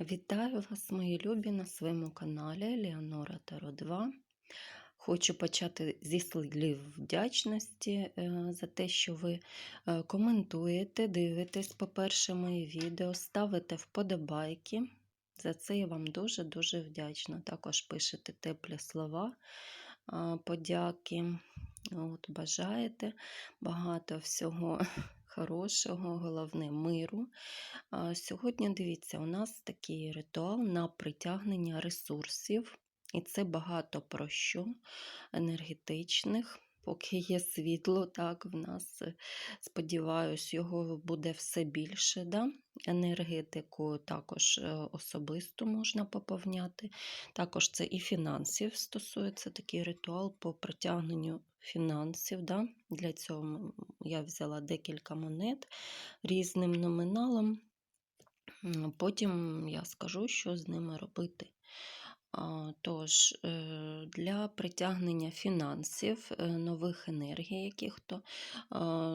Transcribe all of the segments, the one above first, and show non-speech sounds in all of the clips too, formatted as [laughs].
Вітаю вас, мої любі, на своєму каналі Леонора Таро 2. Хочу почати зі слів вдячності е, за те, що ви е, коментуєте, дивитесь, по-перше, мої відео, ставите вподобайки. За це я вам дуже-дуже вдячна. Також пишете теплі слова, подяки. От, бажаєте багато всього хорошого, головне миру. Сьогодні дивіться, у нас такий ритуал на притягнення ресурсів, і це багато про що енергетичних. Поки є світло, так, в нас, е, сподіваюсь, його буде все більше. Да? Енергетику також е, особисто можна поповняти. Також це і фінансів стосується такий ритуал по притягненню фінансів. Да? Для цього я взяла декілька монет різним номіналом. Потім я скажу, що з ними робити. Тож, е, для притягнення фінансів, е, нових енергій, яких-то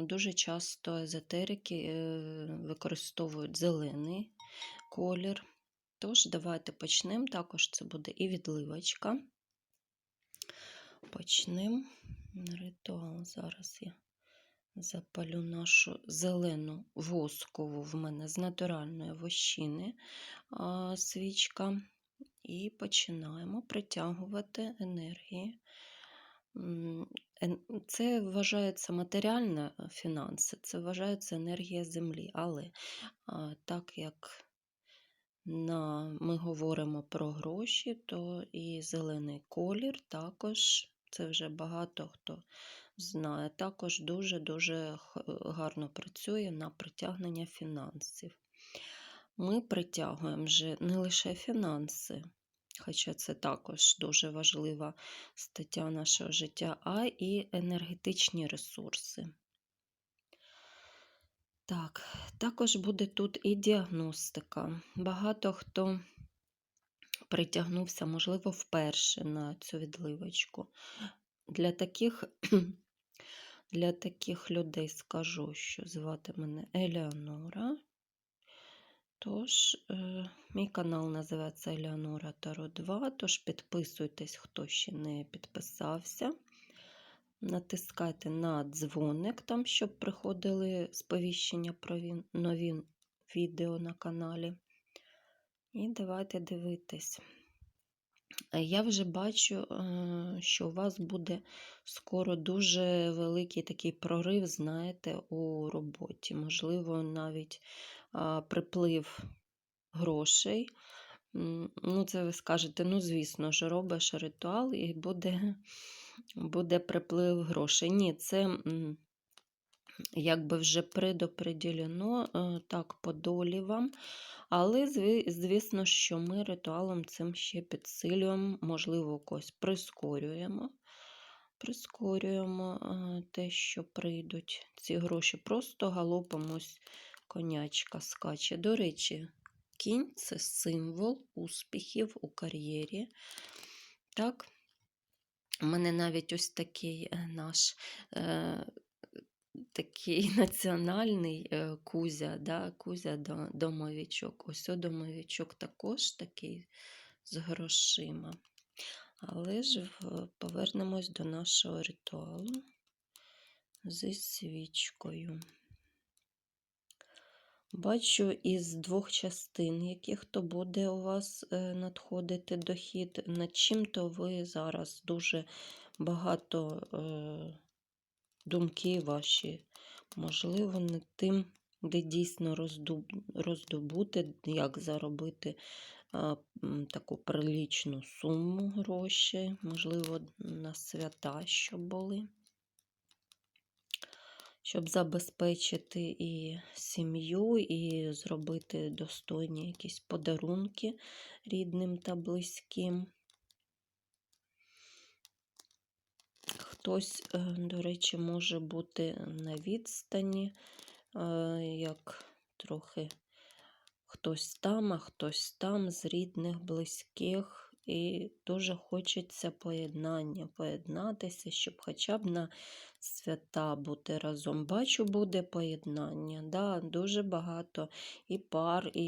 дуже часто езотерики е, використовують зелений колір. Тож, давайте почнемо. Також це буде і відливочка. Почнемо ритуал. Зараз я запалю нашу зелену воскову в мене з натуральної вощини свічка. І починаємо притягувати енергії. Це вважається матеріальна фінанси, це вважається енергія землі. Але так як на, ми говоримо про гроші, то і зелений колір також, це вже багато хто знає, також дуже-дуже гарно працює на притягнення фінансів. Ми притягуємо вже не лише фінанси, хоча це також дуже важлива стаття нашого життя, а і енергетичні ресурси. Так, також буде тут і діагностика. Багато хто притягнувся, можливо, вперше на цю відливочку. Для таких, [clears throat] для таких людей скажу, що звати мене Елеонора. Тож, е, мій канал називається Елеонора Таро 2, тож підписуйтесь, хто ще не підписався. Натискайте на дзвоник, там, щоб приходили сповіщення про нові відео на каналі. І давайте дивитись. Я вже бачу, е, що у вас буде скоро дуже великий такий прорив, знаєте, у роботі. Можливо, навіть приплив грошей. Ну, це ви скажете, ну, звісно ж, робиш ритуал і буде, буде приплив грошей. Ні, це якби вже предопределено е, так по долі вам. Але, звісно, що ми ритуалом цим ще підсилюємо, можливо, когось прискорюємо. Прискорюємо е, те, що прийдуть ці гроші. Просто галопом ось конячка скаче. До речі, кінь це символ успіхів у кар'єрі. Так, у мене навіть ось такий е, наш е, такий [laughs] національний е, кузя, да, кузя до- домовичок. Ось о домовичок також такий з грошима. Але ж повернемось до нашого ритуалу зі свічкою. Бачу із двох частин, яких то буде у вас е, надходити дохід. Над чим-то ви зараз дуже багато е, думки ваші, можливо, над тим, де дійсно роздобути, як заробити таку прилічну суму грошей, можливо, на свята, щоб були щоб забезпечити і сім'ю, і зробити достойні якісь подарунки рідним та близьким. Хтось, е, до речі, може бути на відстані, е, як трохи хтось там, а хтось там з рідних, близьких, і дуже хочеться поєднання, поєднатися, щоб хоча б на свята бути разом. Бачу, буде поєднання. Да, Дуже багато і пар, і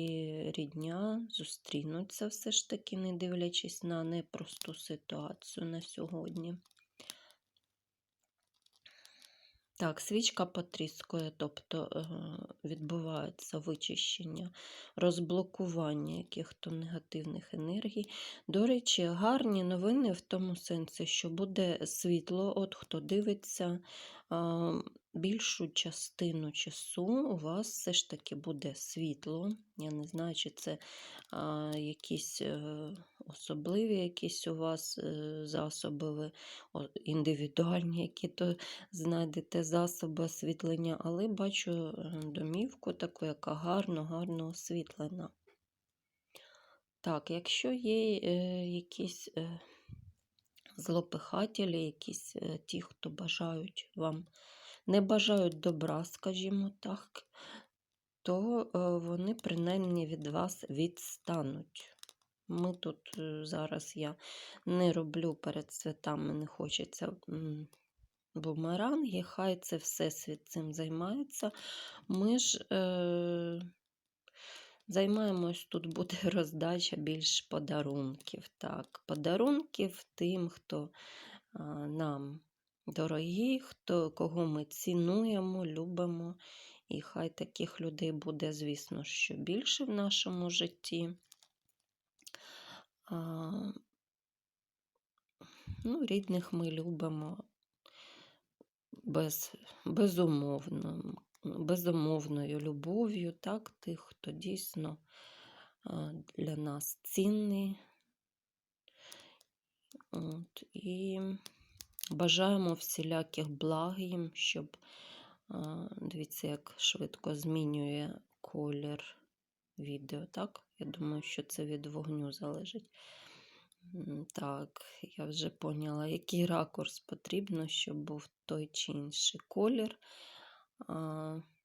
рідня зустрінуться все ж таки, не дивлячись на непросту ситуацію на сьогодні. Так, свічка потріскує, тобто е, відбувається вичищення, розблокування яких-то негативних енергій. До речі, гарні новини в тому сенсі, що буде світло, от хто дивиться, більшу частину часу у вас все ж таки буде світло. Я не знаю, чи це а, якісь е, особливі якісь у вас е, засоби, ви о, індивідуальні, які то знайдете засоби освітлення, але бачу е, домівку таку, яка гарно, гарно освітлена. Так, якщо є е, якісь е, злопихателі, якісь е, ті, хто бажають вам, не бажають добра, скажімо так, то е, вони принаймні від вас відстануть. Ми тут е, зараз я не роблю перед святами, не хочеться бумеранги, хай це всесвіт цим займається. Ми ж е, займаємось, тут буде [laughs] роздача більш подарунків. Так, Подарунків тим, хто а, нам дорогі, хто, кого ми цінуємо, любимо. І хай таких людей буде, звісно, що більше в нашому житті. А, ну, Рідних ми любимо без, безумовно, безумовною любов'ю, так, тих, хто дійсно для нас цінний. От, і бажаємо всіляких благ їм, щоб дивіться, як швидко змінює колір відео, так? Я думаю, що це від вогню залежить. Так, я вже поняла, який ракурс потрібно, щоб був той чи інший колір.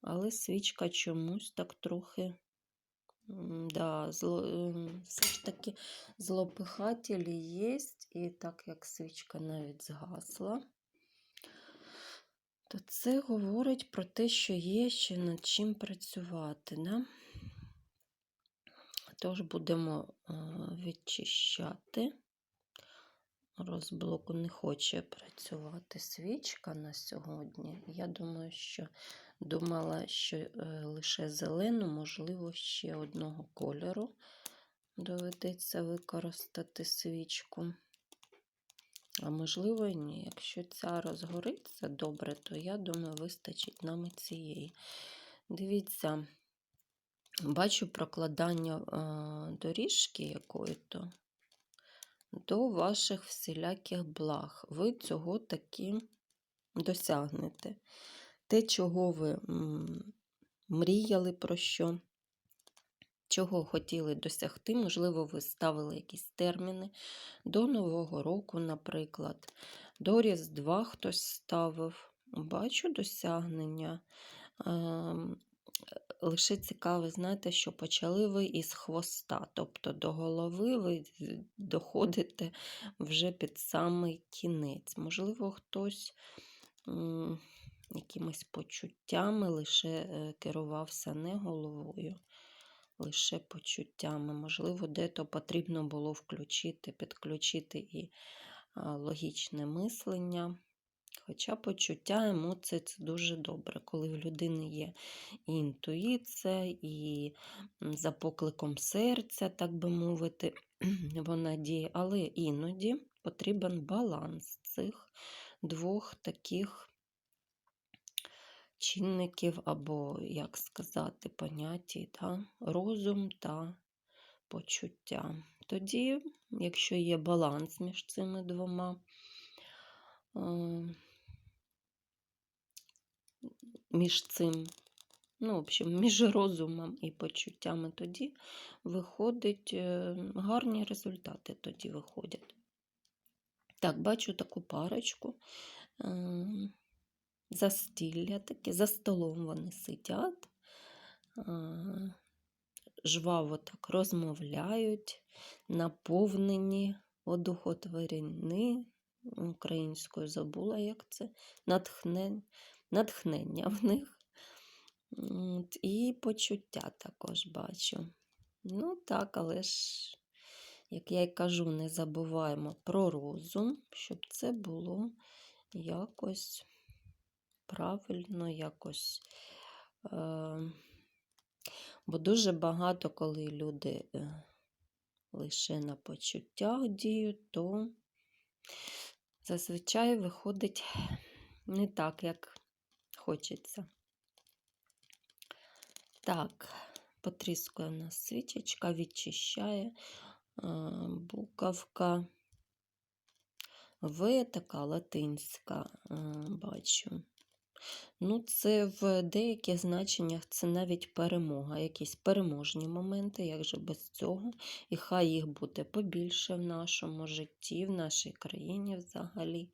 Але свічка чомусь так трохи. Да, зло, все ж таки злопихателі є, і так як свічка навіть згасла, то це говорить про те, що є ще над чим працювати. Да? Тож будемо відчищати. Розблоку не хоче працювати свічка на сьогодні. Я думаю, що думала, що е, лише зелену, можливо, ще одного кольору доведеться використати свічку. А можливо, і ні. Якщо ця розгориться добре, то я думаю, вистачить нам і цієї. Дивіться, бачу прокладання е, доріжки якої-то до ваших всіляких благ. Ви цього таки досягнете. Те, чого ви мріяли про що, чого хотіли досягти, можливо, ви ставили якісь терміни до Нового року, наприклад, до Різдва хтось ставив. Бачу досягнення. Лише цікаво, знаєте, що почали ви із хвоста, тобто до голови ви доходите вже під самий кінець. Можливо, хтось м, якимись почуттями лише е, керувався не головою, лише почуттями. Можливо, де-то потрібно було включити, підключити і логічне мислення. Хоча почуття, емоції це дуже добре, коли в людини є і інтуїція, і за покликом серця, так би мовити, [clears throat] вона діє, але іноді потрібен баланс цих двох таких чинників, або, як сказати, поняття, да? розум та почуття. Тоді, якщо є баланс між цими двома, між цим, ну, в общем, [laughs] між розумом і почуттями тоді виходить е, гарні результати тоді виходять. Так, бачу таку парочку. е, Застілля таке, за столом вони сидять, е, жваво так розмовляють, наповнені одухотворені, українською забула, як це, натхнен, натхнення в них. І почуття також бачу. Ну так, але ж, як я й кажу, не забуваємо про розум, щоб це було якось правильно, якось. Е, бо дуже багато, коли люди е, лише на почуттях діють, то зазвичай виходить не так, як хочеться. Так, потріскує в нас свічечка, відчищає е, буковка. В така латинська, е, бачу. Ну, це в деяких значеннях це навіть перемога, якісь переможні моменти, як же без цього. І хай їх буде побільше в нашому житті, в нашій країні взагалі.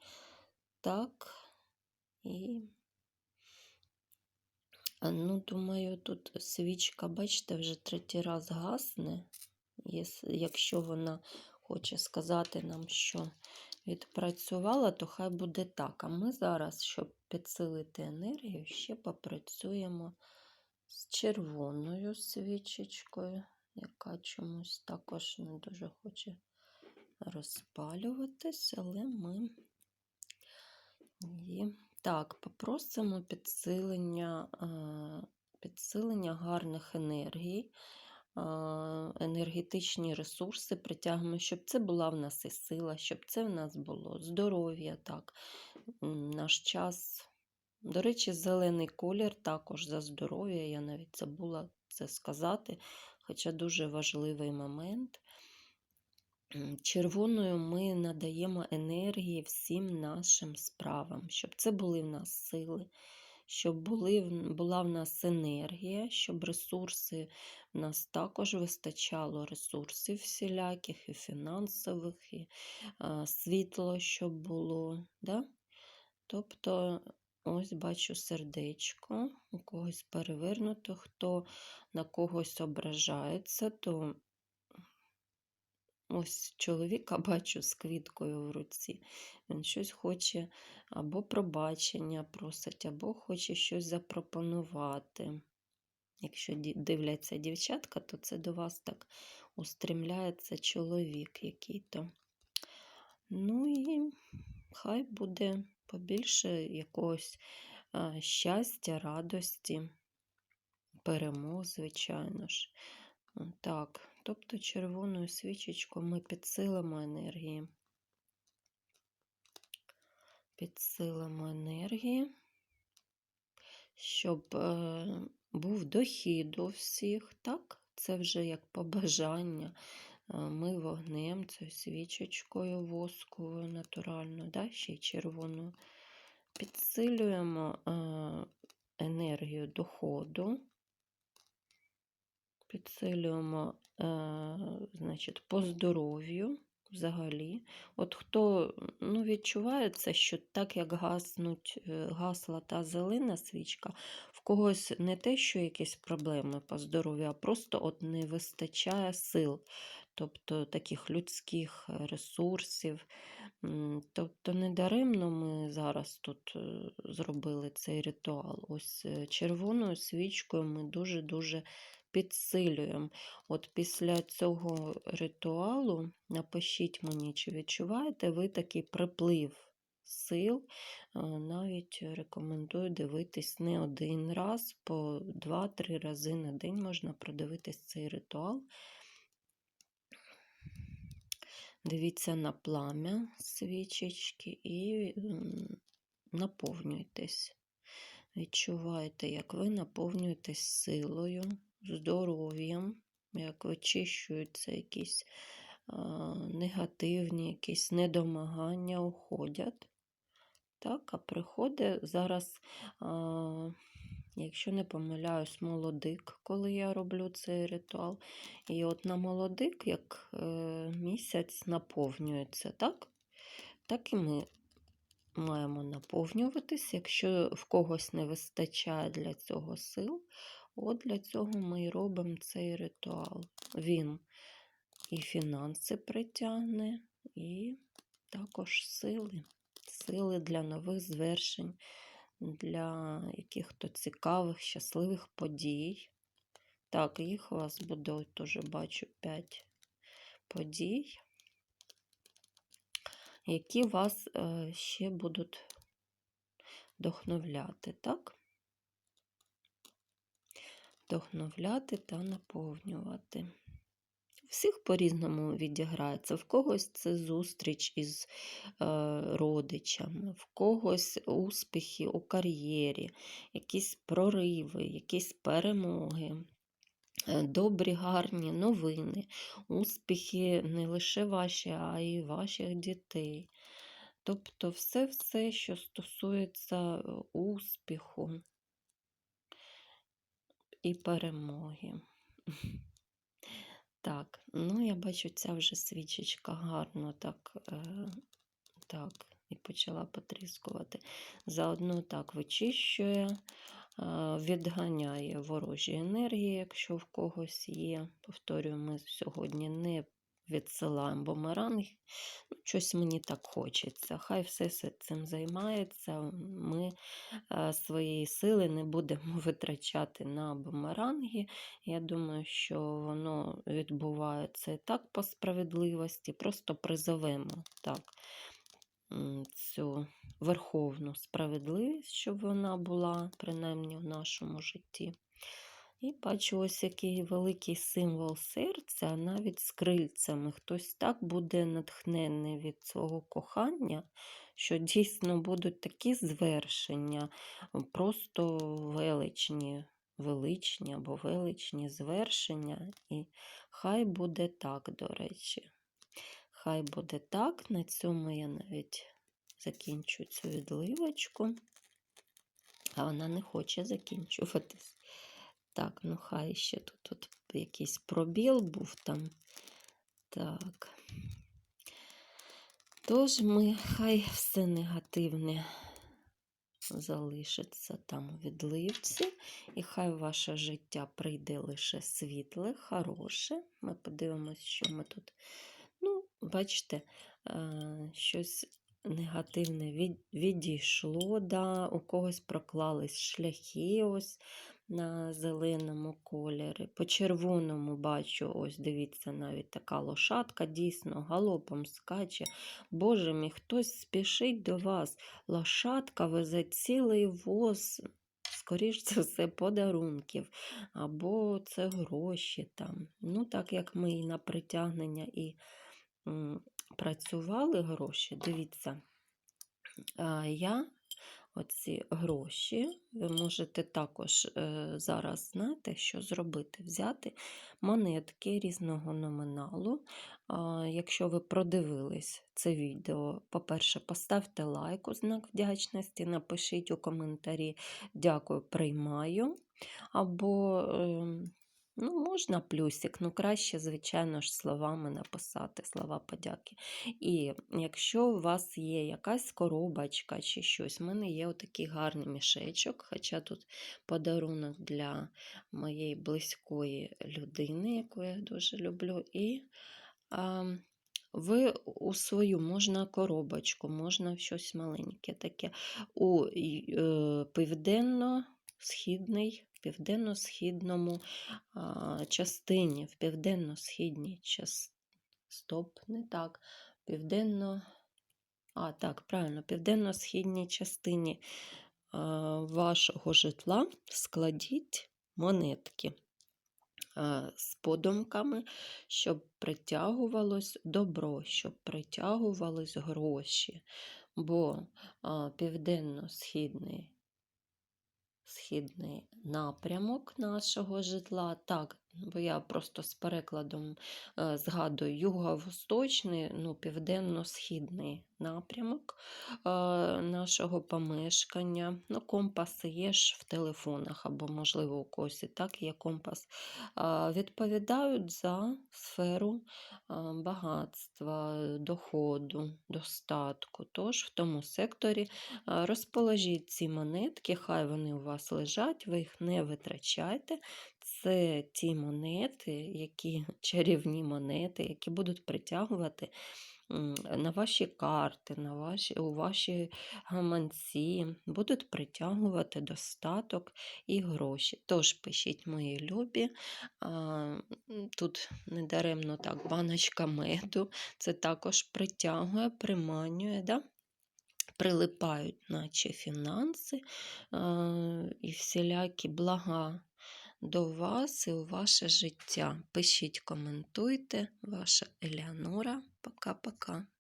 Так. І, ну, думаю, тут свічка, бачите, вже третій раз гасне. Якщо вона хоче сказати нам, що відпрацювала, то хай буде так. А ми зараз, щоб підсилити енергію, ще попрацюємо з червоною свічечкою, яка чомусь також не дуже хоче розпалюватись, але ми її. Так, попросимо підсилення, е, підсилення гарних енергій, енергетичні ресурси притягнемо, щоб це була в нас і сила, щоб це в нас було здоров'я, так, наш час. До речі, зелений колір також за здоров'я, я навіть забула це сказати, хоча дуже важливий момент. Червоною ми надаємо енергії всім нашим справам, щоб це були в нас сили, щоб були, була в нас енергія, щоб ресурси в нас також вистачало ресурсів всіляких, і фінансових, і а, світло, щоб було. Да? Тобто, ось бачу сердечко, у когось перевернуто, хто на когось ображається, то Ось чоловіка [laughs] бачу з квіткою в руці. Він щось хоче або пробачення просить, або хоче щось запропонувати. Якщо дивляться дівчатка, то це до вас так устремляється чоловік який-то. Ну і хай буде побільше якогось щастя, радості, перемог, звичайно ж. Так, тобто червоною свічечкою ми підсилимо енергії. Підсилимо енергії, щоб е, був дохід у всіх, так? Це вже як побажання. Е, Ми вогнем, цією свічечкою восковою натуральною, да? ще й червоною. Підсилюємо е, енергію доходу підсилюємо, е, значить, по здоров'ю взагалі. От хто ну, відчуває це, що так як гаснуть, е, гасла та зелена свічка, в когось не те, що якісь проблеми по здоров'ю, а просто от не вистачає сил, тобто таких людських е, ресурсів. Тобто недаремно ми зараз тут е, зробили цей ритуал. Ось червоною свічкою ми дуже-дуже підсилюємо. От після цього ритуалу напишіть мені, чи відчуваєте ви такий приплив сил. Е, Навіть рекомендую дивитись не один раз, по 2-3 рази на день можна продивитись цей ритуал. Дивіться на плам'я свічечки і наповнюйтесь. Відчуваєте, як ви наповнюєтесь силою, здоров'ям, як очищуються якісь негативні, якісь недомагання уходять. Так, а приходить зараз, а, якщо не помиляюсь, молодик, коли я роблю цей ритуал. І от на молодик, як е, місяць наповнюється, так? Так і ми маємо наповнюватись. Якщо в когось не вистачає для цього сил, от для цього ми і робимо цей ритуал. Він і фінанси притягне, і також сили. Сили для нових звершень, для яких-то цікавих, щасливих подій. Так, їх у вас буде, от тоже бачу, 5 подій, які вас е, ще будуть вдохновляти, так? Вдохновляти та наповнювати. Всіх по-різному відіграється. В когось це зустріч із е, родичами, в когось успіхи у кар'єрі, якісь прориви, якісь перемоги. е, Добрі, гарні новини, успіхи не лише ваші, а й ваших дітей. Тобто все-все, що стосується е, успіху і перемоги. Так, ну я бачу, ця вже свічечка гарно так, е, так, і почала потріскувати. Заодно так вичищує, е, відганяє ворожі енергії, якщо в когось є. Повторюю, ми сьогодні не відсилаємо бумеранг. Ну, щось мені так хочеться. Хай все цим займається. Ми е, своєї сили не будемо [laughs] витрачати на бумеранги. Я думаю, що воно відбувається і так по справедливості. Просто призовемо так, цю верховну справедливість, щоб вона була, принаймні в нашому житті. І бачу ось який великий символ серця, навіть з крильцями. Хтось так буде натхнений від свого кохання, що дійсно будуть такі звершення, просто величні, величні або величні звершення. І хай буде так, до речі. Хай буде так. На цьому я навіть закінчу цю відливочку. А вона не хоче закінчуватись. Так, ну хай ще тут, тут якийсь пробіл був там. Так. Тож ми, хай все негативне залишиться там у відливці, і хай ваше життя прийде лише світле, хороше. Ми подивимося, що ми тут. Ну, бачите, е, щось негативне від, відійшло, да, у когось проклались шляхи ось на зеленому кольорі. По червоному бачу, ось дивіться, навіть така лошадка дійсно галопом скаче. Боже мій, хтось спішить до вас. Лошадка везе цілий воз. Скоріш за все, подарунків, або це гроші там. Ну, так як ми і на притягнення і м, працювали гроші, дивіться, я оці гроші, ви можете також е, зараз знаєте, що зробити? Взяти монетки різного номіналу. Якщо ви продивились це відео, по-перше, поставте лайк у знак вдячності, напишіть у коментарі Дякую, приймаю. Або ем, Ну, можна плюсик, ну краще, звичайно ж, словами написати, слова подяки. І якщо у вас є якась коробочка чи щось, в мене є отакий гарний мішечок, хоча тут подарунок для моєї близької людини, яку я дуже люблю. І а, ви у свою можна коробочку, можна щось маленьке таке. У е, південно-східний південно-східному частині, в південно-східній частині. Стоп, не так. Південно. А, так, правильно, південно-східній частині вашого житла складіть монетки з подумками, щоб притягувалось добро, щоб притягувались гроші. Бо південно-східний східний напрямок нашого житла. Так, бо я просто з перекладом е, згадую юго-восточний, ну, південно-східний напрямок е, нашого помешкання. Ну, Компаси є ж в телефонах, або, можливо, у когось і так є компас. Відповідають за сферу е, багатства, доходу, достатку. Тож в тому секторі розположіть ці монетки, хай вони у вас лежать, ви їх не витрачайте. Це ті монети, які [laughs] чарівні монети, які будуть притягувати на ваші карти, на ваші, у ваші гаманці, будуть притягувати достаток і гроші. Тож пишіть мої любі. Тут недаремно так, баночка меду. Це також притягує, приманює, да? прилипають наче фінанси і всілякі блага до вас і у ваше життя. Пишіть, коментуйте. Ваша Елеонора. Пока-пока.